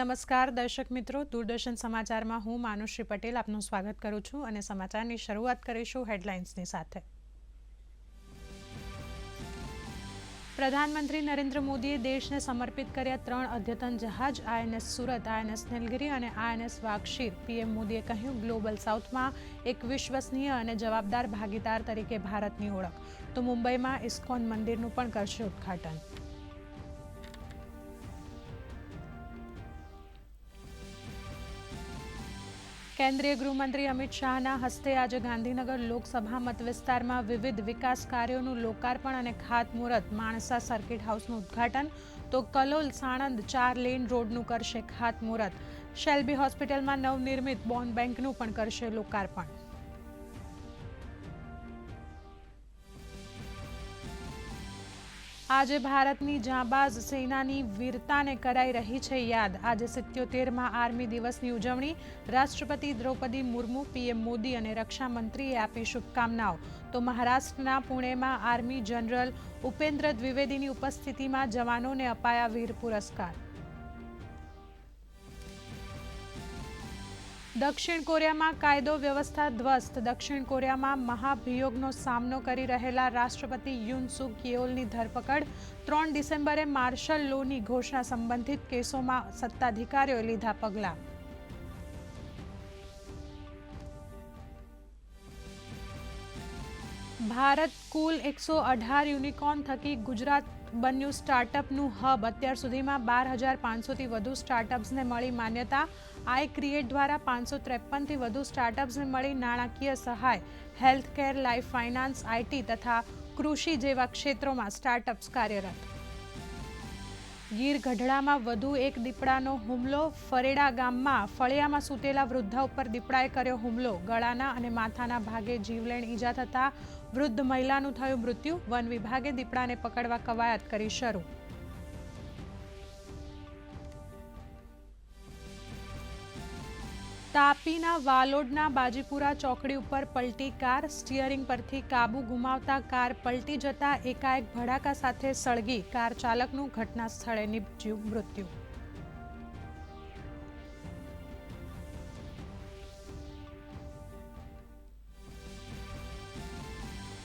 નમસ્કાર દર્શક મિત્રો, દૂરદર્શન સમાચારમાં હું માનુશ્રી પટેલ આપનું સ્વાગત કરું છું અને સમાચારની શરૂઆત કરીશું હેડલાઇન્સની સાથે. પ્રધાનમંત્રી નરેન્દ્ર મોદીએ દેશને સમર્પિત કર્યા ત્રણ અદ્યતન જહાજ આઈએનએસ સુરત આઈએનએસ નીલગિરી અને આઈએનએસ વાગશીર પીએમ મોદીએ કહ્યું, ગ્લોબલ સાઉથમાં એક વિશ્વસનીય અને જવાબદાર ભાગીદાર તરીકે ભારતની ઓળખ. તો મુંબઈમાં ઇસ્કોન મંદિરનું પણ કરશે ઉદ્ઘાટન. કેન્દ્રીય ગૃહમંત્રી અમિત શાહના હસ્તે આજે ગાંધીનગર લોકસભા મત વિસ્તારમાં વિવિધ વિકાસ કાર્યોનું લોકાર્પણ અને ખાતમુહૂર્ત. માણસા સર્કિટ હાઉસનું ઉદ્ઘાટન તો કલોલ સાણંદ ચાર લેન રોડનું કરશે ખાતમુહૂર્ત. શેલ્બી હોસ્પિટલમાં નવનિર્મિત બોન બેંકનું પણ કરશે લોકાર્પણ. આજે ભારતની જાંબાઝ સેનાની વીરતાને કરાઈ રહી છે યાદ. આજે સિત્યોતેરમાં આર્મી દિવસની ઉજવણી. રાષ્ટ્રપતિ દ્રૌપદી મુર્મુ, પીએમ મોદી અને રક્ષામંત્રીએ આપી શુભકામનાઓ. તો મહારાષ્ટ્રના પુણેમાં આર્મી જનરલ ઉપેન્દ્ર દ્વિવેદીની ઉપસ્થિતિમાં જવાનોને અપાયા વીર પુરસ્કાર. દક્ષિણ કોરિયામાં કાયદો વ્યવસ્થા ધ્વસ્ત. દક્ષિણ કોરિયામાં મહાભિયોગનો સામનો કરી રહેલા રાષ્ટ્રપતિ યુન સુક યેઓલની ધરપકડ. ત્રણ ડિસેમ્બરે માર્શલ લોની ઘોષણા સંબંધિત કેસોમાં સત્તાધિકારીઓએ લીધા પગલાં. ભારત કુલ એકસો અઢાર યુનિકોર્ન થકી ગુજરાત બન્યું સ્ટાર્ટઅપનું હબ અત્યાર સુધીમાં બાર હજાર પાંચસોથી વધુ સ્ટાર્ટઅપ્સને મળી માન્યતા. આઈ ક્રિએટ દ્વારા પાંચસો ત્રેપનથી વધુ સ્ટાર્ટઅપ્સને મળી નાણાકીય સહાય health care life finance IT તથા કૃષિ જેવા ક્ષેત્રોમાં સ્ટાર્ટઅપ્સ કાર્યરત. ગીર ગઢડામાં વધુ એક દીપડાનો હુમલો, ફરેડા ગામમાં ફળિયામાં સૂતેલા વૃદ્ધા ઉપર દીપડાએ કર્યો હુમલો. ગળાના અને માથાના ભાગે જીવલેણ ઈજા થતાં વૃદ્ધ મહિલાનું થયું મૃત્યુ. વન વિભાગે દીપડાને પકડવા કવાયત કરી શરૂ. તાપીના વાલોડના બાજીપુરા ચોકડી ઉપર પલટી કાર સ્ટિયરિંગ પરથી કાબુ ગુમાવતા કાર પલટી જતા એકાએક ભડાકા સાથે સળગી કાર ચાલકનું ઘટના સ્થળે નિપજ્યું મૃત્યુ.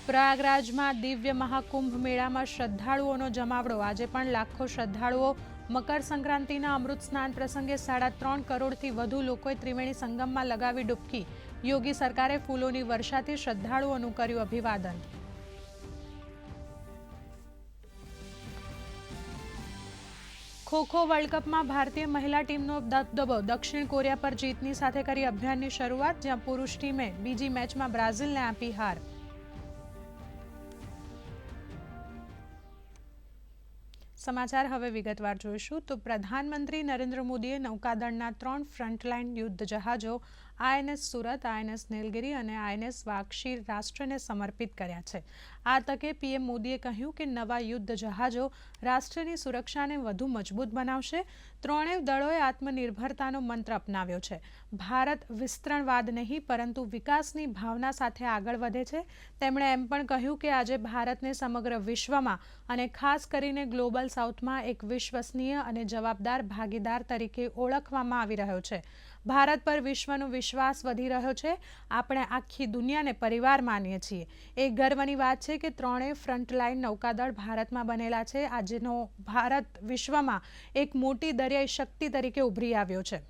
પ્રયાગરાજમાં દિવ્ય મહાકુંભ મેળામાં શ્રદ્ધાળુઓનો જમાવડો. આજે પણ લાખો શ્રદ્ધાળુઓ મકર સંક્રાંતિના અમૃત સ્નાન પ્રસંગે સાડા ત્રણ કરોડથી વધુ લોકોએ ત્રિવેણી સંગમમાં લગાવી ડૂબકી. યોગી સરકારે ફૂલોની વર્ષાથી શ્રદ્ધાળુઓનું કર્યું અભિવાદન. ખોખો વર્લ્ડ કપમાં ભારતીય મહિલા ટીમનો દબદબો દક્ષિણ કોરિયા પર જીતની સાથે કરી અભિયાનની શરૂઆત, જ્યાં પુરુષ ટીમે બીજી મેચમાં બ્રાઝિલને આપી હાર. સમાચાર હવે વિગતવાર જોઈશું. તો પ્રધાનમંત્રી નરેન્દ્ર મોદીએ નૌકાદળના ત્રણ ફ્રન્ટલાઇન યુદ્ધ જહાજો આઈએનએસ સુરત, આઈએનએસ નીલગિરી અને આઈએનએસ વાક્ષી રાષ્ટ્રને સમર્પિત કર્યા છે. આ તકે પીએમ મોદીએ કહ્યું કે નવા યુદ્ધ જહાજો રાષ્ટ્રની સુરક્ષાને વધુ મજબૂત બનાવશે. ત્રણેય દળોએ આત્મનિર્ભરતાનો મંત્ર અપનાવ્યો છે. ભારત વિસ્તરણવાદ નહીં, પરંતુ વિકાસની ભાવના સાથે આગળ વધે છે. તેમણે એમ પણ કહ્યું કે આજે ભારતને સમગ્ર વિશ્વમાં અને ખાસ કરીને ગ્લોબલ સાઉથમાં એક વિશ્વસનીય અને જવાબદાર ભાગીદાર તરીકે ઓળખવામાં આવી રહ્યો છે. ભારત પર વિશ્વનો વિશ્વાસ વધી રહ્યો છે આપણે આખી દુનિયાને પરિવાર માનીએ છીએ એ ગર્વની વાત છે કે ત્રણેય ફ્રન્ટલાઇન નૌકાદળ ભારતમાં બનેલા છે આજનો ભારત વિશ્વમાં એક મોટી દરિયાઈ શક્તિ તરીકે ઉભરી આવ્યો છે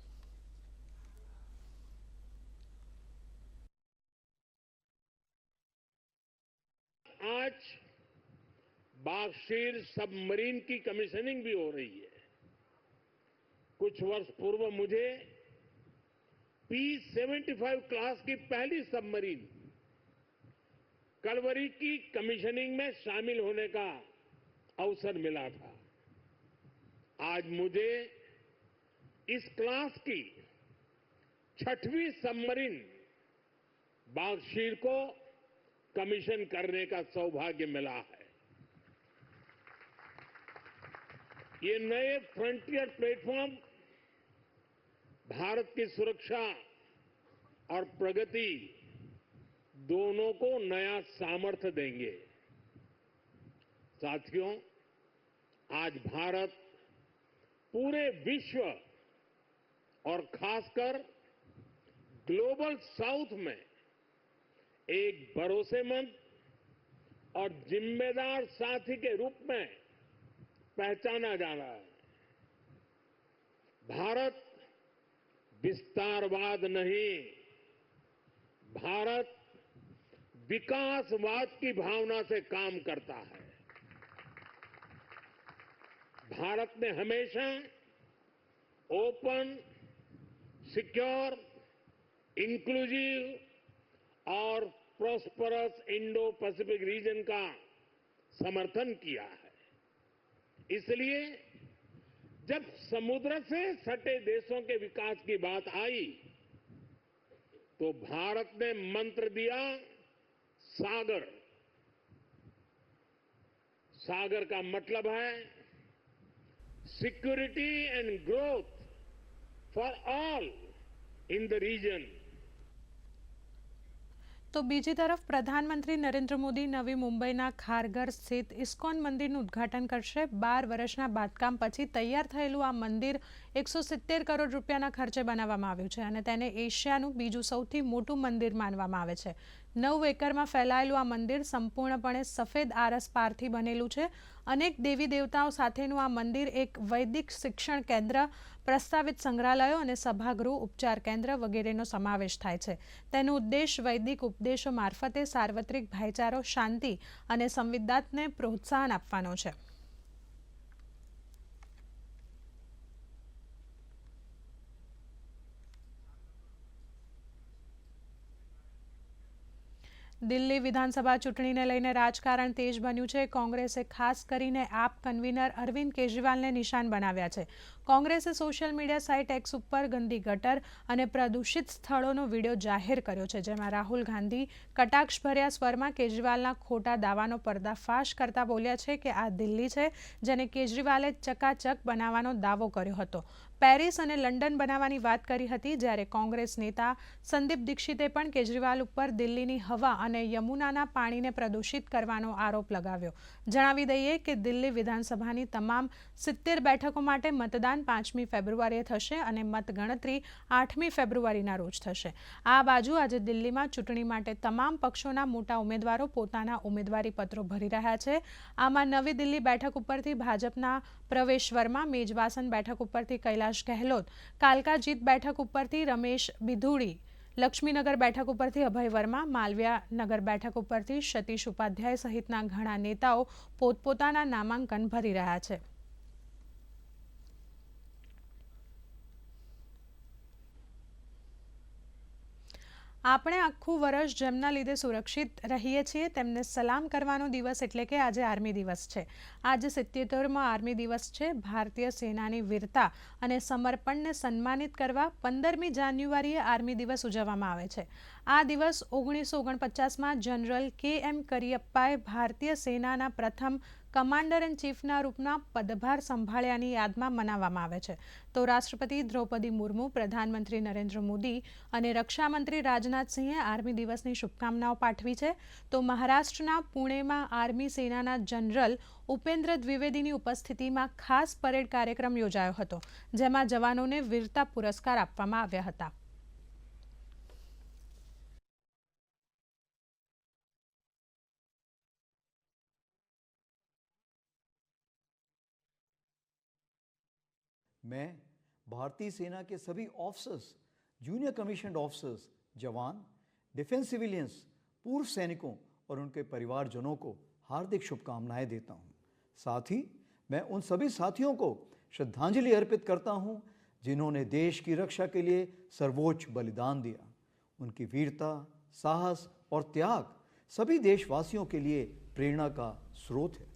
आज बागशीर सबमरीन की कमीशनिंग भी हो रही है कुछ वर्ष पूर्व मुझे पी 75 क्लास की पहली सबमरीन कलवरी की कमीशनिंग में शामिल होने का अवसर मिला था। आज मुझे इस क्लास की छठवीं सबमरीन बागशीर को कमीशन करने का सौभाग्य मिला है। ये नए फ्रंटियर प्लेटफॉर्म भारत की सुरक्षा और प्रगति दोनों को नया सामर्थ्य देंगे। साथियों, आज भारत पूरे विश्व और खासकर ग्लोबल साउथ में एक भरोसेमंद और जिम्मेदार साथी के रूप में पहचाना जा रहा है। भारत विस्तारवाद नहीं। भारत विकासवाद की भावना से काम करता है। भारत ने हमेशा ओपन, सिक्योर, इंक्लूसिव और प्रोस्परस इंडो पैसिफिक रीजन का समर्थन किया है। इसलिए जब समुद्र से सटे देशों के विकास की बात आई तो भारत ने मंत्र दिया, सागर। सागर का मतलब है security and growth for all in the region તો બીજી તરફ પ્રધાનમંત્રી નરેન્દ્ર મોદી નવી મુંબઈના ખારઘર સ્થિત ઇસ્કોન મંદિરનું ઉદ્ઘાટન કરશે. બાર વર્ષના બાંધકામ પછી તૈયાર થયેલું આ મંદિર એકસો સિત્તેર કરોડ રૂપિયાના ખર્ચે બનાવવામાં આવ્યું છે અને તેને એશિયાનું બીજું સૌથી મોટું મંદિર માનવામાં આવે છે. નવ એકરમાં ફેલાયેલું આ મંદિર સંપૂર્ણપણે સફેદ આરસપારથી બનેલું છે. અનેક દેવી દેવતાઓ સાથેનું આ મંદિર એક વૈદિક શિક્ષણ કેન્દ્ર, પ્રસ્તાવિત સંગ્રહાલયો અને સભાગૃહ, ઉપચાર કેન્દ્ર વગેરેનો સમાવેશ થાય છે. તેનો ઉદ્દેશ વૈદિક ઉપદેશો મારફતે સાર્વત્રિક ભાઈચારો, શાંતિ અને સંવિદાતને પ્રોત્સાહન આપવાનો છે. દિલ્હી વિધાનસભા ચૂંટણીને લઈને રાજકારણ તેજ બન્યું છે. કોંગ્રેસે ખાસ કરીને આપ કન્વીનર અરવિંદ કેજરીવાલને નિશાન બનાવ્યા છે. કોંગ્રેસે સોશિયલ મીડિયા સાઇટ એક્સ ઉપર ગંદી ગટર અને પ્રદૂષિત સ્થળોનો વીડિયો જાહેર કર્યો છે, જેમાં રાહુલ ગાંધી કટાક્ષભર્યા સ્વરમાં કેજરીવાલના ખોટા દાવાનો પર્દાફાશ કરતા બોલ્યા છે કે આ દિલ્હી છે જેને કેજરીવાલે ચકાચક બનાવવાનો દાવો કર્યો હતો. પેરિસ અને લંડન બનાવવાની વાત કરી હતી જ્યારે કોંગ્રેસ નેતા સંદીપ દીક્ષિતે પણ કેજરીવાલ ઉપર દિલ્હીની હવા અને યમુનાના પાણીને પ્રદૂષિત કરવાનો આરોપ લગાવ્યો. જણાવી દઈએ કે દિલ્હી વિધાનસભાની તમામ સિત્તેર બેઠકો માટે મતદાન પાંચમી ફેબ્રુઆરીએ થશે અને મતગણતરી આઠમી ફેબ્રુઆરીના રોજ થશે. આ બાજુ આજે દિલ્હીમાં ચૂંટણી માટે તમામ પક્ષોના મોટા ઉમેદવારો પોતાના ઉમેદવારી પત્રો ભરી રહ્યા છે. આમાં નવી દિલ્હી બેઠક ઉપરથી ભાજપના પ્રવેશ વર્મા, મેજવાસન બેઠક ઉપરથી કૈલાશ ગહેલોત કાલકા જીત બેઠક ઉપરથી રમેશ બિધુડી, લક્ષ્મીનગર બેઠક ઉપરથી અભય વર્મા માલવિયા નગર બેઠક ઉપરથી સતીશ ઉપાધ્યાય સહિતના ઘણા નેતાઓ પોતપોતાના નામાંકન ભરી રહ્યા છે. આપણે આખું વર્ષ જેમના લીધે સુરક્ષિત રહીએ છીએ, તેમને સલામ કરવાનો દિવસ એટલે કે આજે આર્મી દિવસ છે. આજે સિત્યોતેરમાં આર્મી દિવસ છે. ભારતીય સેનાની વીરતા અને સમર્પણને સન્માનિત કરવા પંદરમી જાન્યુઆરીએ આર્મી દિવસ ઉજવવામાં આવે છે. આ દિવસ ઓગણીસો ઓગણપચાસમાં જનરલ કે એમ કરિયપ્પાએ ભારતીય સેનાના પ્રથમ કમાન્ડર ઇન ચીફના રૂપના પદભાર સંભાળ્યાની યાદમાં મનાવવામાં આવે છે. તો રાષ્ટ્રપતિ દ્રૌપદી મુર્મુ, પ્રધાનમંત્રી નરેન્દ્ર મોદી અને રક્ષામંત્રી રાજનાથસિંહે આર્મી દિવસની શુભકામનાઓ પાઠવી છે. તો મહારાષ્ટ્રના પુણેમાં આર્મી સેનાના જનરલ ઉપેન્દ્ર દ્વિવેદીની ઉપસ્થિતિમાં ખાસ પરેડ કાર્યક્રમ યોજાયો હતો, જેમાં જવાનોને વીરતા પુરસ્કાર આપવામાં આવ્યા હતા. मैं, भारतीय सेना के सभी ऑफिसर्स जूनियर कमीशन ऑफिसर्स जवान डिफेंस सिविलियंस पूर्व सैनिकों और उनके परिवारजनों को हार्दिक शुभकामनाएँ देता हूँ। साथ ही मैं उन सभी साथियों को श्रद्धांजलि अर्पित करता हूँ, जिन्होंने देश की रक्षा के लिए सर्वोच्च बलिदान दिया। उनकी वीरता, साहस और त्याग सभी देशवासियों के लिए प्रेरणा का स्रोत है।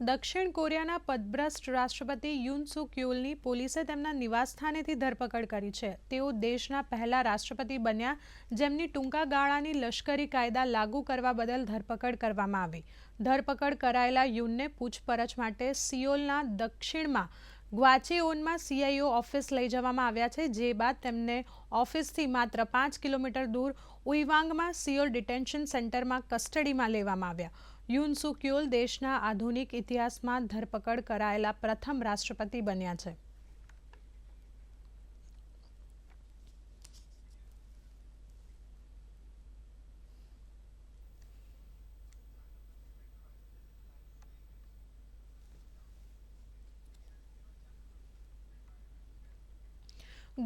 દક્ષિણ કોરિયાના પદભ્રષ્ટ રાષ્ટ્રપતિ યુન સુક યુલની પોલીસે તેમના નિવાસસ્થાનેથી ધરપકડ કરી છે. તેઓ દેશના પહેલા રાષ્ટ્રપતિ બન્યા, જેમની ટૂંકા ગાળાની લશ્કરી કાયદા લાગુ કરવા બદલ ધરપકડ કરવામાં આવી. ધરપકડ કરાયેલા યુનને પૂછપરછ માટે સિયોલના દક્ષિણમાં ગ્વાચેઓનમાં સીઆઈઓ ઓફિસ લઈ જવામાં આવ્યા છે, જે બાદ તેમને ઓફિસથી માત્ર પાંચ કિલોમીટર દૂર ઉઈવાંગમાં સિયોલ ડિટેન્શન સેન્ટરમાં કસ્ટડીમાં લેવામાં આવ્યા. યુન સુક્યુલ દેશના આધુનિક ઇતિહાસમાં ધરપકડ કરાયેલા પ્રથમ રાષ્ટ્રપતિ બન્યા છે.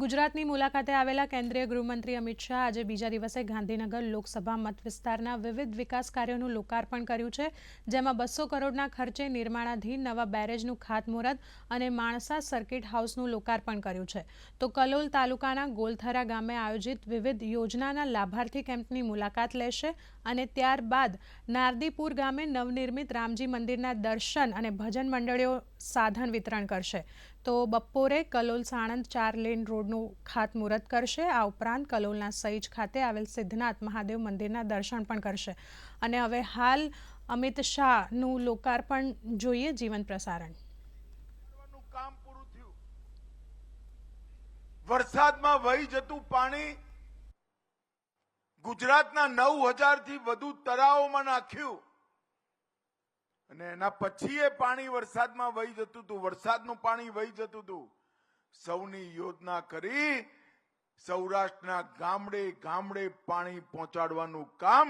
ગુજરાતની મુલાકાતે આવેલા કેન્દ્રીય ગૃહમંત્રી અમિત શાહ આજે બીજા દિવસે ગાંધીનગર લોકસભા મત વિસ્તારના વિવિધ વિકાસ કાર્યોનું લોકાર્પણ કર્યું છે, જેમાં બસો કરોડના ખર્ચે નિર્માણાધીન નવા બેરેજનું ખાતમુહૂર્ત અને માણસા સર્કિટ હાઉસનું લોકાર્પણ કર્યું છે. તો કલોલ તાલુકાના ગોલથરા ગામે આયોજિત વિવિધ યોજનાના લાભાર્થી કેમ્પની મુલાકાત લેશે અને ત્યારબાદ નારદીપુર ગામે નવનિર્મિત રામજી મંદિરના દર્શન અને ભજન મંડળીઓ સાધન વિતરણ કરશે. તો બપોરે કલોલ સાણંદ ચાર લેન રોડનું ખાતમુહૂર્ત કરશે. આ ઉપરાંત કલોલના સઈજ ખાતે આવેલ સિદ્ધનાથ મહાદેવ મંદિરના દર્શન પણ કરશે. અને હવે હાલ અમિત શાહનું લોકાર્પણ જોઈએ જીવન પ્રસારણ. વરસાદમાં વહી જતું પાણી ગુજરાતના નવ હજારથી વધુ તળાવોમાં નાખ્યું. અને એના પછી એ પાણી વરસાદમાં વહી જતું હતું, વરસાદનું પાણી વહી જતું હતું. સૌની યોજના કરી સૌરાષ્ટ્રના ગામડે ગામડે પાણી પહોંચાડવાનું કામ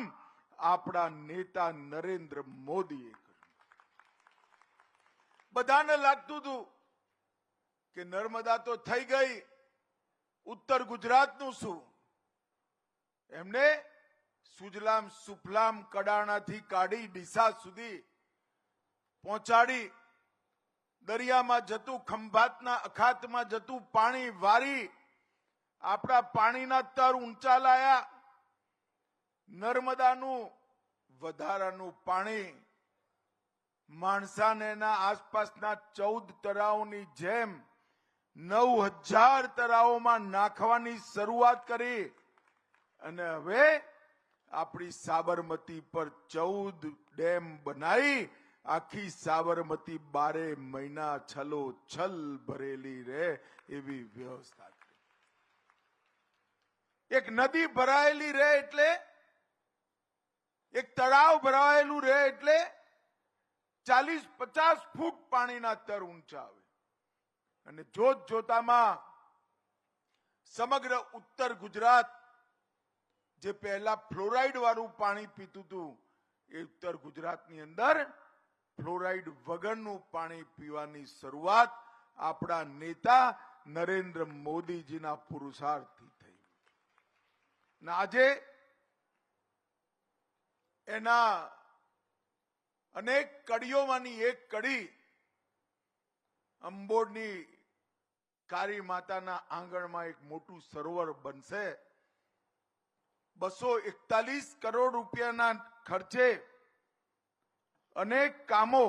આપણા નેતા નરેન્દ્ર મોદીએ કર્યું. બધાને લાગતું હતું કે નર્મદા તો થઈ ગઈ, ઉત્તર ગુજરાતનું શું? એમને સુજલામ સુફલામ કડાણાથી કાઢી ડીસા સુધી પહોંચાડી દરિયામાં જતું, ખંભાતના અખાતમાં જતું પાણી વારી આપણા પાણીના તર ઊંચા લાયા. નર્મદાનું વધારાનું પાણી માણસા ને એના આસપાસના ચૌદ તળાવોની જેમ નવ હજાર તળાવોમાં નાખવાની શરૂઆત કરી. અને હવે આપણી સાબરમતી પર ચૌદ ડેમ બનાવી આખી સાબરમતી બારે મહિના છલો છલ ભરેલી રહે એવી વ્યવસ્થા એક નદી ભરાયેલી રહે એટલે, એક તળાવ ભરાયેલું રહે એટલે ચાલીસ પચાસ ફૂટ પાણીના તર ઊંચા આવે. અને જોત જોતામાં સમગ્ર ઉત્તર ગુજરાત જે પહેલા ફ્લોરાઇડ વાળું પાણી પીતું હતું એ ઉત્તર ગુજરાતની અંદર ફ્લોરાઇડ વગરનું પાણી પીવાની શરૂઆત આપણા નેતા નરેન્દ્ર મોદીજીના પુરુષાર્થથી થઈ. આજે એના અનેક કડીઓમાંની એક કડી અંબોડની કાળી માતાના આંગણમાં એક મોટું સરોવર બનશે. બસો એકતાલીસ કરોડ રૂપિયાના ખર્ચે અનેક કામો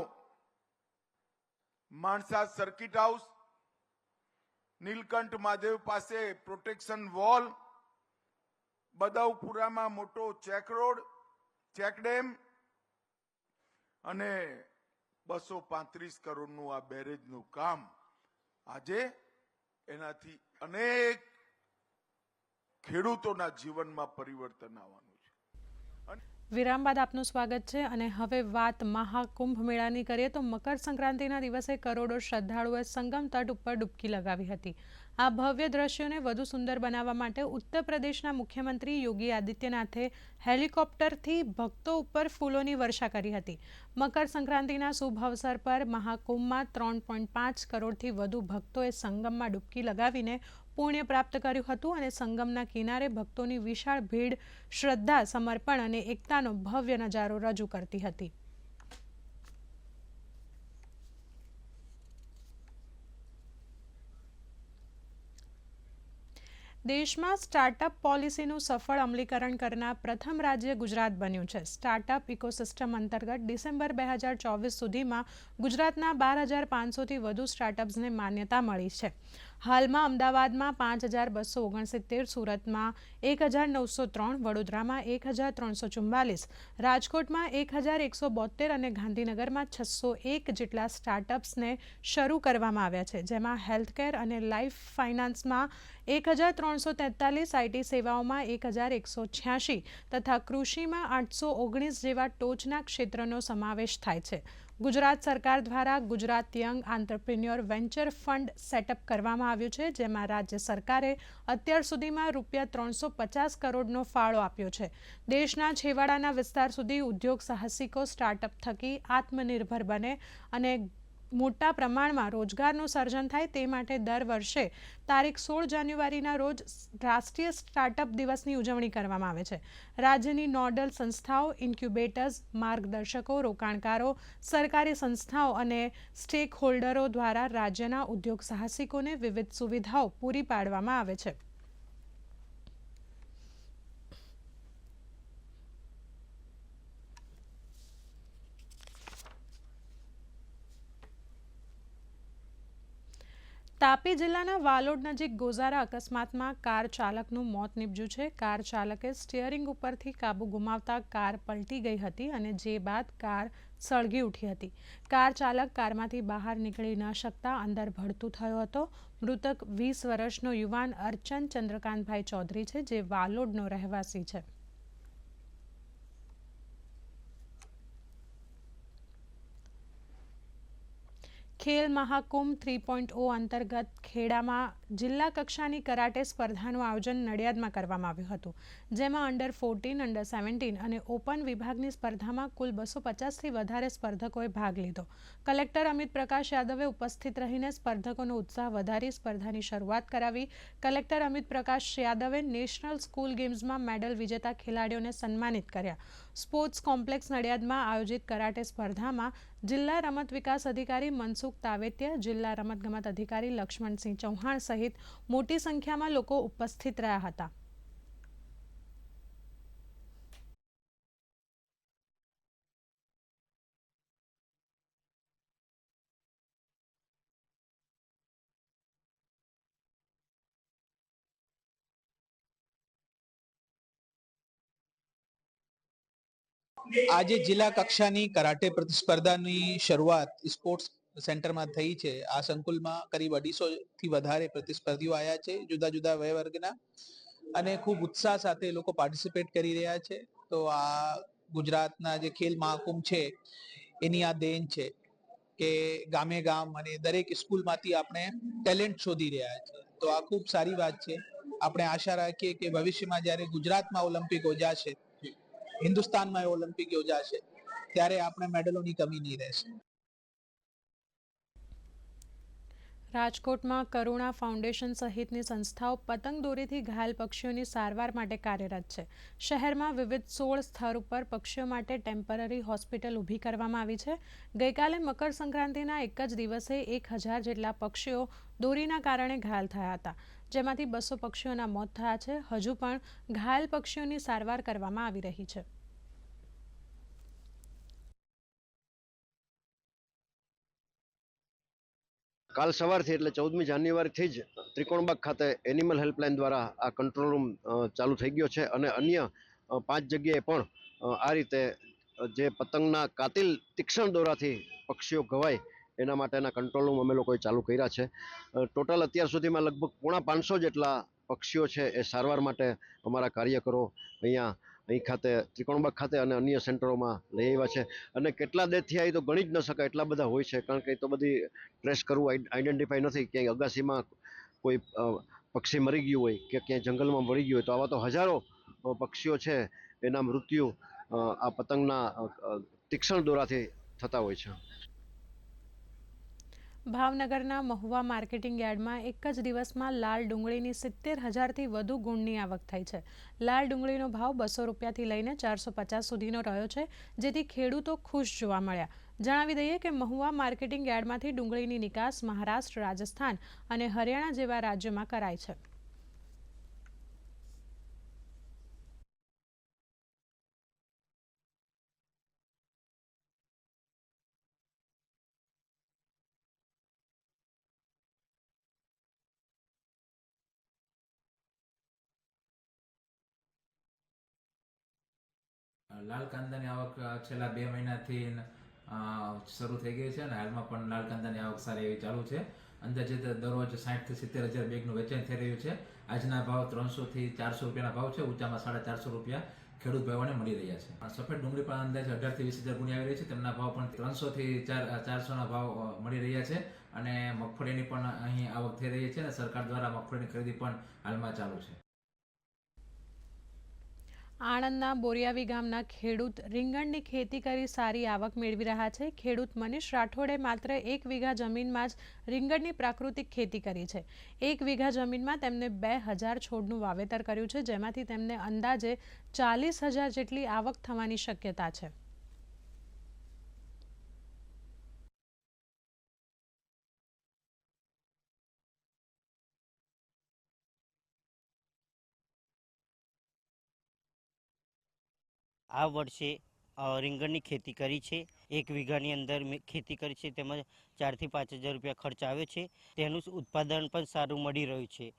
માણસા સર્કિટ હાઉસ નીલકંઠ મહાદેવ પાસે પ્રોટેક્શન વોલ બદાવપુરામાં મોટો ચેક રોડ ચેકડેમ અને બસો પાંત્રીસ કરોડનું આ બેરેજનું કામ આજે એનાથી અનેક ખેડૂતોના જીવનમાં પરિવર્તન આવવાનું વિરામ બાદ આપનું સ્વાગત છે અને હવે વાત મહાકુંભ મેળાની કરીએ તો મકર સંક્રાંતિના દિવસે કરોડો શ્રદ્ધાળુઓએ સંગમ તટ ઉપર ડૂબકી લગાવી હતી. આ ભવ્ય દ્રશ્યોને વધુ સુંદર બનાવવા માટે ઉત્તર પ્રદેશના મુખ્યમંત્રી યોગી આદિત્યનાથે હેલિકોપ્ટરથી ભક્તો ઉપર ફૂલોની વર્ષા કરી હતી. મકર સંક્રાંતિના શુભ અવસર પર મહાકુંભમાં ત્રણ પોઈન્ટ પાંચ કરોડથી વધુ ભક્તોએ સંગમમાં ડૂબકી લગાવીને પુણ્ય પ્રાપ્ત કર્યું હતું અને સંગમના કિનારે ભક્તોની વિશાળ ભીડ, શ્રદ્ધા, સમર્પણ અને એકતાનો ભવ્ય નજારો રજૂ કરતી હતી. દેશમાં સ્ટાર્ટઅપ પોલિસીનું સફળ અમલીકરણ કરનાર પ્રથમ રાજ્ય ગુજરાત બન્યું છે. સ્ટાર્ટઅપ ઇકોસિસ્ટમ અંતર્ગત ડિસેમ્બર બે હજાર ચોવીસ સુધીમાં ગુજરાતના બાર હજાર પાંચસોથી વધુ સ્ટાર્ટઅપ્સને માન્યતા મળી છે. હાલમાં અમદાવાદમાં પાંચ હજાર બસો ઓગણસિત્તેર, સુરતમાં એક હજાર નવસો ત્રણ, વડોદરામાં એક હજાર ત્રણસો ચુમ્માલીસ રાજકોટમાં એક હજાર એકસો બોતેર અને ગાંધીનગરમાં છસો એક જેટલા સ્ટાર્ટઅપ્સને શરૂ કરવામાં આવ્યા છે, જેમાં હેલ્થકેર અને લાઈફ ફાઇનાન્સમાં એક હજાર ત્રણસો તેતાલીસ, આઈટી સેવાઓમાં એક હજાર એકસો છ્યાસી તથા કૃષિમાં આઠસો ઓગણીસ જેવા ટોચના ક્ષેત્રનો સમાવેશ થાય છે. ગુજરાત સરકાર દ્વારા Gujarat young entrepreneur venture fund setup કરવામાં આવ્યું છે, જેમાં રાજ્ય સરકારે અત્યાર સુધીમાં રૂપિયા ત્રણસો પચાસ કરોડનો ફાળો આપ્યો છે. દેશના છેવાડાના વિસ્તાર સુધી ઉદ્યોગ સાહસિકો સ્ટાર્ટઅપ થકી આત્મનિર્ભર બને અને મોટા પ્રમાણમાં રોજગારનું સર્જન થાય તે માટે દર વર્ષે તારીખ સોળ જાન્યુઆરીના રોજ રાષ્ટ્રીય સ્ટાર્ટઅપ દિવસની ઉજવણી કરવામાં આવે છે. રાજ્યની નોડલ સંસ્થાઓ, ઇન્ક્યુબેટર્સ, માર્ગદર્શકો, રોકાણકારો, સરકારી સંસ્થાઓ અને સ્ટેક હોલ્ડરો દ્વારા રાજ્યના ઉદ્યોગ સાહસિકોને વિવિધ સુવિધાઓ પૂરી પાડવામાં આવે છે. તાપી જિલ્લાના વાલોડ નજીક ગોઝારા અકસ્માતમાં કાર ચાલકનું મોત નીપજ્યું છે. કાર ચાલકે સ્ટિયરિંગ ઉપરથી કાબુ ગુમાવતા કાર પલટી ગઈ હતી અને જે બાદ કાર સળગી ઉઠી હતી. કાર ચાલક કારમાંથી બહાર નીકળી ન શકતા અંદર ભડતું થયો હતો. મૃતક વીસ વર્ષનો યુવાન અર્ચન ચંદ્રકાંતભાઈ ચૌધરી છે, જે વાલોડનો રહેવાસી છે. ખેલ મહાકુંભ થ્રી પોઈન્ટ ઓ અંતર્ગત ખેડામાં જિલ્લા કક્ષાની કરાટે સ્પર્ધાનું આયોજન નડિયાદમાં કરવામાં આવ્યું હતું, જેમાં અંડર ફોર્ટીન અંડર સેવન્ટીન અને ઓપન વિભાગની સ્પર્ધામાં કુલ બસો પચાસથી વધારે સ્પર્ધકોએ ભાગ લીધો. કલેક્ટર અમિત પ્રકાશ યાદવે ઉપસ્થિત રહીને સ્પર્ધકોનો ઉત્સાહ વધારી સ્પર્ધાની શરૂઆત કરાવી. કલેક્ટર અમિત પ્રકાશ યાદવે નેશનલ સ્કૂલ ગેમ્સમાં મેડલ વિજેતા ખેલાડીઓને સન્માનિત કર્યા. સ્પોર્ટ્સ કોમ્પ્લેક્સ નડિયાદમાં આયોજિત કરાટે સ્પર્ધામાં જિલ્લા રમત વિકાસ અધિકારી મનસુખ તાવેત્ય, જિલ્લા રમતગમત અધિકારી લક્ષ્મણસિંહ ચૌહાણ સહિત મોટી સંખ્યામાં લોકો ઉપસ્થિત રહ્યા હતા. આજે જિલ્લા કક્ષાની કરાટે પ્રતિસ્પર્ધાની શરૂઆત સ્પોર્ટ્સ સેન્ટરમાં થઈ છે. આ સંકુલમાં કરીબ અઢીસો થી વધારે પ્રતિસ્પર્ધીઓ આવ્યા છે, જુદા જુદા વય વર્ગના. અને ખૂબ ઉત્સાહ સાથે લોકો પાર્ટિસિપેટ કરી રહ્યા છે. તો આ ગુજરાતના જે ખેલ મહાકુંભ છે, એની આ દેન છે કે ગામે ગામ અને દરેક સ્કૂલમાંથી આપણે ટેલેન્ટ શોધી રહ્યા છે. તો આ ખૂબ સારી વાત છે. આપણે આશા રાખીએ કે ભવિષ્યમાં જ્યારે ગુજરાતમાં ઓલિમ્પિક યોજાશે હિન્દુસ્તાનમાં ઓલિમ્પિક યોજાશે, ત્યારે આપણે મેડલોની કમી નહીં રહેશે. રાજકોટમાં કરુણા ફાઉન્ડેશન સહિતની સંસ્થાઓ પતંગ દોરીથી ઘાયલ પક્ષીઓની સારવાર માટે કાર્યરત છે. શહેરમાં વિવિધ સોળ સ્થળ ઉપર પક્ષીઓ માટે ટેમ્પરરી હોસ્પિટલ ઊભી કરવામાં આવી છે. ગઈકાલે મકર સંક્રાંતિના એક જ દિવસે એક હજાર જેટલા પક્ષીઓ દોરીના કારણે ઘાયલ થયા હતા. જેમાંથી બસો પક્ષીઓના મોત થયા છે. હજુ પણ ઘાયલ પક્ષીઓની સારવાર કરવામાં આવી રહી છે. કાલ સવારથી એટલે ચૌદમી જાન્યુઆરીથી જ ત્રિકોણબાગ ખાતે એનિમલ હેલ્પલાઇન દ્વારા આ કંટ્રોલ રૂમ ચાલુ થઈ ગયો છે અને અન્ય પાંચ જગ્યાએ પણ આ રીતે જે પતંગના કાતિલ તીક્ષ્ણ દોરાથી પક્ષીઓ ઘવાય એના માટેના કંટ્રોલ રૂમ અમે લોકોએ ચાલુ કર્યા છે. ટોટલ અત્યાર સુધીમાં લગભગ પોણા પાંચસો જેટલા પક્ષીઓ છે એ સારવાર માટે અમારા કાર્યકરો અહીંયા, અહીં ખાતે, ત્રિકોણબાગ ખાતે અને અન્ય સેન્ટરોમાં લઈ આવ્યા છે. અને કેટલા ડેથથી આવી તો ગણી જ ન શકાય એટલા બધા હોય છે, કારણ કે એ તો બધી ટ્રેસ કરવું આઈડેન્ટિફાઈ નથી ક્યાંય અગાસીમાં કોઈ પક્ષી મરી ગયું હોય કે ક્યાંય જંગલમાં મરી ગયું હોય તો આવા તો હજારો પક્ષીઓ છે એના મૃત્યુ આ પતંગના તીક્ષ્ણ દોરાથી થતા હોય છે. ભાવનગરના મહુવા માર્કેટિંગ યાર્ડમાં એક જ દિવસમાં લાલ ડુંગળીની સિત્તેર હજારથી વધુ ગુણની આવક થઈ છે. લાલ ડુંગળીનો ભાવ બસો રૂપિયાથી લઈને ચારસો પચાસ સુધીનો રહ્યો છે, જેથી ખેડૂતો ખુશ જોવા મળ્યા. જણાવી દઈએ કે મહુવા માર્કેટિંગ યાર્ડમાંથી ડુંગળીની નિકાસ મહારાષ્ટ્ર, રાજસ્થાન અને હરિયાણા જેવા રાજ્યોમાં કરાય છે. લાલ કાંદાની આવક છેલ્લા બે મહિનાથી શરૂ થઈ ગઈ છે અને હાલમાં પણ લાલ કાંદાની આવક સારી એવી ચાલુ છે. અંદાજિત દરરોજ સાઠથી સિત્તેર હજાર બેગનું વેચાણ થઈ રહ્યું છે. આજના ભાવ ત્રણસોથી ચારસો રૂપિયાના ભાવ છે. ઊંચામાં સાડા ચારસો રૂપિયા ખેડૂત ભાઈઓને મળી રહ્યા છે. સફેદ ડુંગળી પણ અંદાજે અઢારથી વીસ હજાર ગુણી આવી રહી છે. તેમના ભાવ પણ ત્રણસોથી ચાર ચારસોના ભાવ મળી રહ્યા છે અને મગફળીની પણ અહીં આવક થઈ રહી છે અને સરકાર દ્વારા મગફળીની ખરીદી પણ હાલમાં ચાલુ છે. આણંદના બોરિયાવી ગામના ખેડૂત રીંગણની ખેતી કરી સારી આવક મેળવી રહ્યા છે. ખેડૂત મનીષ રાઠોડે માત્ર એક વીઘા જમીનમાં જ રીંગણની પ્રાકૃતિક ખેતી કરી છે. એક વીઘા જમીનમાં તેમને બે હજાર છોડનું વાવેતર કર્યું છે, જેમાંથી તેમને અંદાજે ચાલીસ હજાર જેટલી આવક થવાની શક્યતા છે. આ વર્ષે રીંગણની ખેતી કરી છે. એક વીઘાની અંદર ખેતી કરી છે. તેમાં ચારથી પાંચ હજાર રૂપિયા ખર્ચ આવે છે. તેનું ઉત્પાદન પણ સારું મળી રહ્યું છે.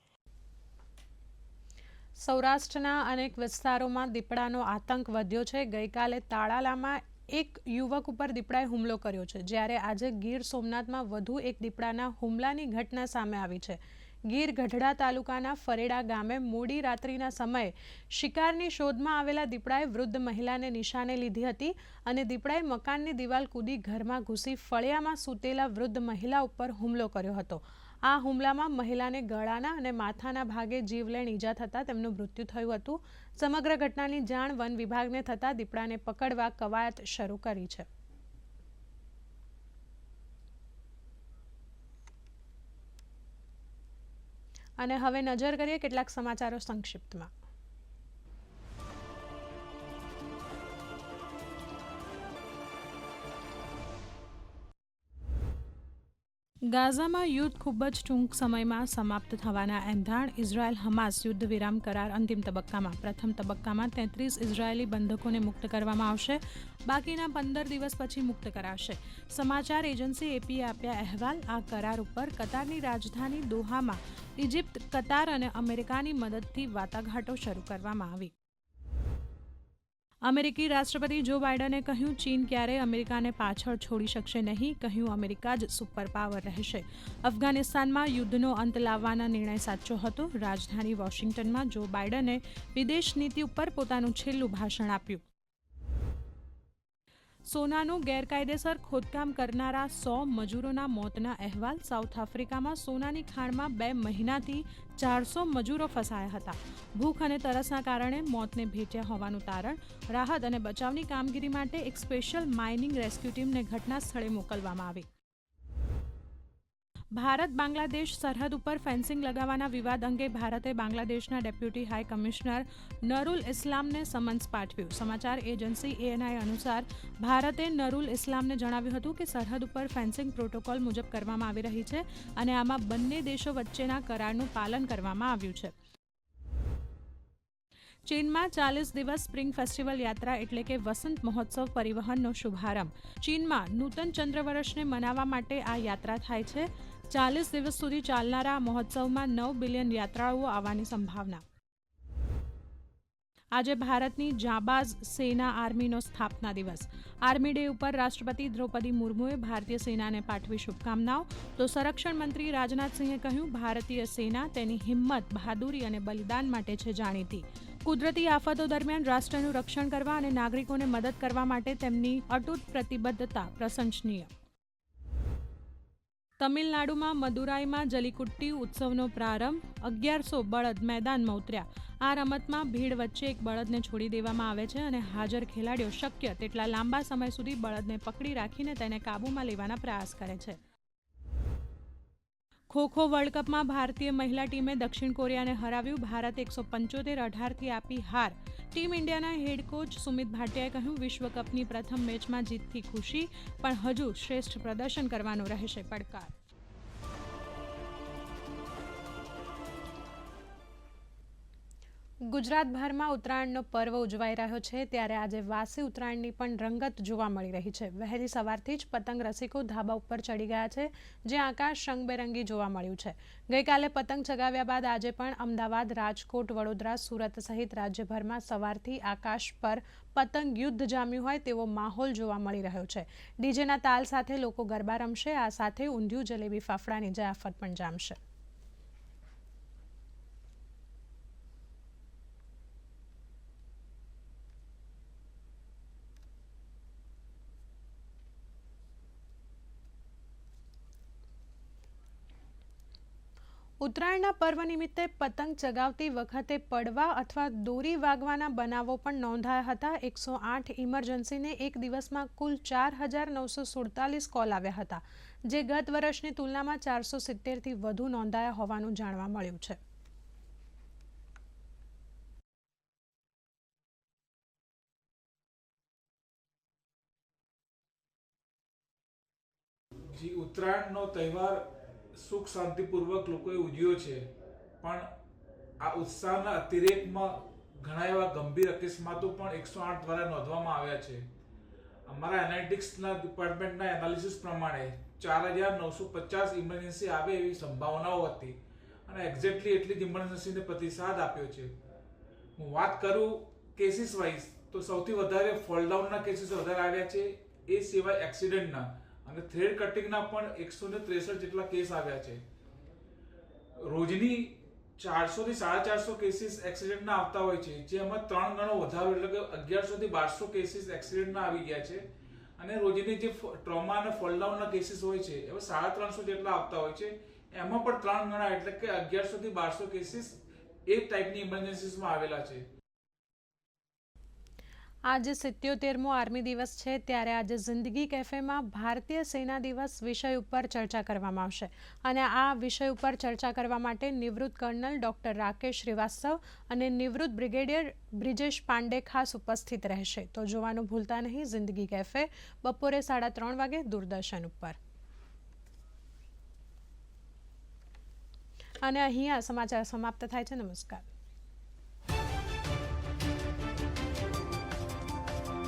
સૌરાષ્ટ્રના અનેક વિસ્તારોમાં દીપડાનો આતંક વધ્યો છે. ગઈકાલે તાળાલામાં એક યુવક ઉપર દીપડાએ હુમલો કર્યો છે. જ્યારે આજે ગીર સોમનાથમાં વધુ એક દીપડાના હુમલાની ઘટના સામે આવી છે. ગીર ગઢડા તાલુકાના ફરેડા ગામે મોડી રાત્રિના સમયે શિકારની શોધમાં આવેલા દીપડાએ વૃદ્ધ મહિલાને નિશાને લીધી હતી અને દીપડાએ મકાનની દિવાલ કૂદી ઘરમાં ઘૂસી ફળિયામાં સૂતેલા વૃદ્ધ મહિલા ઉપર હુમલો કર્યો હતો. આ હુમલામાં મહિલાને ગળાના અને માથાના ભાગે જીવલેણ ઈજા થતાં તેમનું મૃત્યુ થયું હતું. સમગ્ર ઘટનાની જાણ વન વિભાગને થતાં દીપડાને પકડવા કવાયત શરૂ કરી છે. અને હવે નજર કરીએ કેટલાક સમાચારો સંક્ષિપ્તમાં. ગાઝામાં યુદ્ધ ખૂબ જ ટૂંક સમયમાં સમાપ્ત થવાના એંધાણ, ઇઝરાયલ હમાસ યુદ્ધ વિરામ કરાર અંતિમ તબક્કામાં. પ્રથમ તબક્કામાં તેત્રીસ ઇઝરાયેલી બંધકોને મુક્ત કરવામાં આવશે. બાકીના પંદર દિવસ પછી મુક્ત કરાશે. સમાચાર એજન્સી એપીએ આપ્યા અહેવાલ, આ કરાર ઉપર કતારની રાજધાની દોહામાં ઇજિપ્ત કતાર અને અમેરિકાની મદદથી વાટાઘાટો શરૂ કરવામાં આવી. અમેરિકી રાષ્ટ્રપતિ જો બાઇડને કહ્યું, ચીન ક્યારેય અમેરિકાને પાછળ છોડી શકશે નહીં, કહ્યું, અમેરિકા જ સુપર પાવર રહેશે. અફઘાનિસ્તાનમાં યુદ્ધનો અંત લાવવાના નિર્ણય સાચો હતો. રાજધાની વોશિંગ્ટનમાં જો બાઇડને વિદેશ નીતિ ઉપર પોતાનું છેલ્લું ભાષણ આપ્યું. સોનાનું ગેરકાયદેસર ખોદકામ કરનારા સો મજૂરોના મોતના અહેવાલ સાઉથ આફ્રિકામાં સોનાની ખાણમાં બે મહિનાથી ચારસો મજૂરો ફસાયા હતા. ભૂખ અને તરસના કારણે મોતને ભેટ્યા હોવાનું તારણ, રાહત અને બચાવની કામગીરી માટે એક સ્પેશિયલ માઇનિંગ રેસ્ક્યુ ટીમને ઘટના સ્થળે મોકલવામાં આવી. ભારત બાંગ્લાદેશ સરહદ ઉપર ફેન્સિંગ લગાવવાના વિવાદ અંગે ભારતે બાંગ્લાદેશના ડેપ્યુટી હાઈ કમિશનર નરુલ ઇસ્લામને સમન્સ પાઠવ્યું. સમાચાર એજન્સી એએનઆઈ અનુસાર, ભારતે નરુલ ઇસ્લામને જણાવ્યું હતું કે સરહદ ઉપર ફેન્સિંગ પ્રોટોકોલ મુજબ કરવામાં આવી રહી છે અને આમાં બંને દેશો વચ્ચેના કરારનું પાલન કરવામાં આવ્યું છે. ચીનમાં ચાલીસ દિવસ સ્પ્રિંગ ફેસ્ટિવલ યાત્રા એટલે કે વસંત મહોત્સવ પરિવહનનો શુભારંભ. ચીનમાં નૂતન ચંદ્ર વર્ષને મનાવવા માટે આ યાત્રા થાય છે. ચાલીસ દિવસ સુધી ચાલનારા મહોત્સવમાં નવ બિલિયન યાત્રાળુઓ આવવાની સંભાવના. આજે ભારતની જાબાઝ સેના આર્મીનો સ્થાપના દિવસ. આર્મી ડે ઉપર રાષ્ટ્રપતિ દ્રૌપદી મુર્મુએ ભારતીય સેનાને પાઠવી શુભકામનાઓ. તો સંરક્ષણ મંત્રી રાજનાથસિંહે કહ્યું, ભારતીય સેના તેની હિંમત, બહાદુરી અને બલિદાન માટે છે જાણીતી. કુદરતી આફતો દરમિયાન રાષ્ટ્રનું રક્ષણ કરવા અને નાગરિકોને મદદ કરવા માટે તેમની અટૂટ પ્રતિબદ્ધતા પ્રશંસનીય. તમિલનાડુમાં મદુરાઈમાં જલીકુટ્ટી ઉત્સવનો પ્રારંભ, અગિયારસો બળદ મેદાનમાં ઉતર્યા. આ રમતમાં ભીડ વચ્ચે એક બળદને છોડી દેવામાં આવે છે અને હાજર ખેલાડીઓ શક્ય તેટલા લાંબા સમય સુધી બળદને પકડી રાખીને તેને કાબૂમાં લેવાના પ્રયાસ કરે છે. ખો ખો વર્લ્ડ કપમાં ભારતીય મહિલા ટીમે દક્ષિણ કોરિયાને હરાવ્યું. ભારત એકસો પંચોતેર અઢારથી આપી હાર. ટીમ ઇન્ડિયાના હેડ કોચ સુમિત ભાટિયાએ કહ્યું, વિશ્વકપની પ્રથમ મેચમાં જીતથી ખુશી, પણ હજુ શ્રેષ્ઠ પ્રદર્શન કરવાનો રહેશે પડકાર. ગુજરાતભરમાં ઉત્તરાયણનો પર્વ ઉજવાઈ રહ્યો છે, ત્યારે આજે વાસી ઉત્તરાયણની પણ રંગત જોવા મળી રહી છે. વહેલી સવારથી જ પતંગ રસિકો ધાબા ઉપર ચડી ગયા છે, જે આકાશ રંગબેરંગી જોવા મળ્યું છે. ગઈકાલે પતંગ ચગાવ્યા બાદ આજે પણ અમદાવાદ, રાજકોટ, વડોદરા, સુરત સહિત રાજ્યભરમાં સવારથી આકાશ પર પતંગ યુદ્ધ જામ્યું હોય તેવો માહોલ જોવા મળી રહ્યો છે. ડીજેના તાલ સાથે લોકો ગરબા રમશે, આ સાથે ઊંધિયું જલેબી ફાફડાની જયાફત પણ જામશે. ઉત્તરાયણના પર્વ નિમિત્તે પતંગ ચગાવતી વખતે પડવા અથવા દોરી વાગવાના બનાવો પણ નોંધાયા હતા. એકસો આઠ ઇમરજન્સીને એક દિવસમાં કુલ ચાર હજાર નવસો સુડતાલીસ કોલ આવ્યા હતા, જે ગત વર્ષની તુલનામાં ચારસો સિત્તેરથી વધુ નોંધાયા હોવાનું જાણવા મળ્યું છે. ઉત્તરાયણનો તહેવાર સુખ શાંતિપૂર્વક લોકોએ ઉજવ્યો છે. પણ આ ઉત્સાહના અતિરેકમાં ઘણા એવા ગંભીર અકસ્માતો પણ એકસો આઠ દ્વારા નોંધવામાં આવ્યા છે. અમારા એનાલિટિક્સના ડિપાર્ટમેન્ટના એનાલિસિસ પ્રમાણે ચાર હજાર નવસો પચાસ ઇમરજન્સી આવે એવી સંભાવનાઓ હતી અને એક્ઝેક્ટલી એટલી જ ઇમરજન્સીને પ્રતિસાદ આપ્યો છે. હું વાત કરું કેસીસ વાઇઝ તો સૌથી વધારે ફોલડાઉનના કેસીસ વધારે આવ્યા છે. એ સિવાય એક્સિડન્ટના અને થ્રેડ કટિંગના પણ એકસો ને ત્રેસઠ જેટલા કેસ આવ્યા છે. રોજની ચારસો થી સાડા ચારસો કેસીસ એક્સિડન્ટના આવતા હોય છે જેમાં ત્રણ ગણો વધારો, એટલે કે અગિયારસો થી બારસો કેસીસ એક્સિડન્ટના આવી ગયા છે. અને રોજની જે ટ્રોમા અને ફોલડાઉનના કેસીસ હોય છે, એવા સાડા ત્રણસો જેટલા આવતા હોય છે. એમાં પણ ત્રણ ગણા, એટલે કે અગિયારસો થી બારસો કેસીસ એ ટાઈપની ઇમરજન્સીસમાં આવેલા છે. આજે સિત્યોતેરમો આર્મી દિવસ છે, ત્યારે આજે જિંદગી કેફેમાં ભારતીય સેના દિવસ વિષય ઉપર ચર્ચા કરવામાં આવશે. અને આ વિષય ઉપર ચર્ચા કરવા માટે નિવૃત્ત કર્નલ ડોક્ટર રાકેશ શ્રીવાસ્તવ અને નિવૃત્ત બ્રિગેડિયર બ્રિજેશ પાંડે ખાસ ઉપસ્થિત રહેશે. તો જોવાનું ભૂલતા નહીં, જિંદગી કેફે બપોરે સાડા ત્રણ વાગે દૂરદર્શન ઉપર. અને અહીંયા સમાચાર સમાપ્ત થાય છે. નમસ્કાર.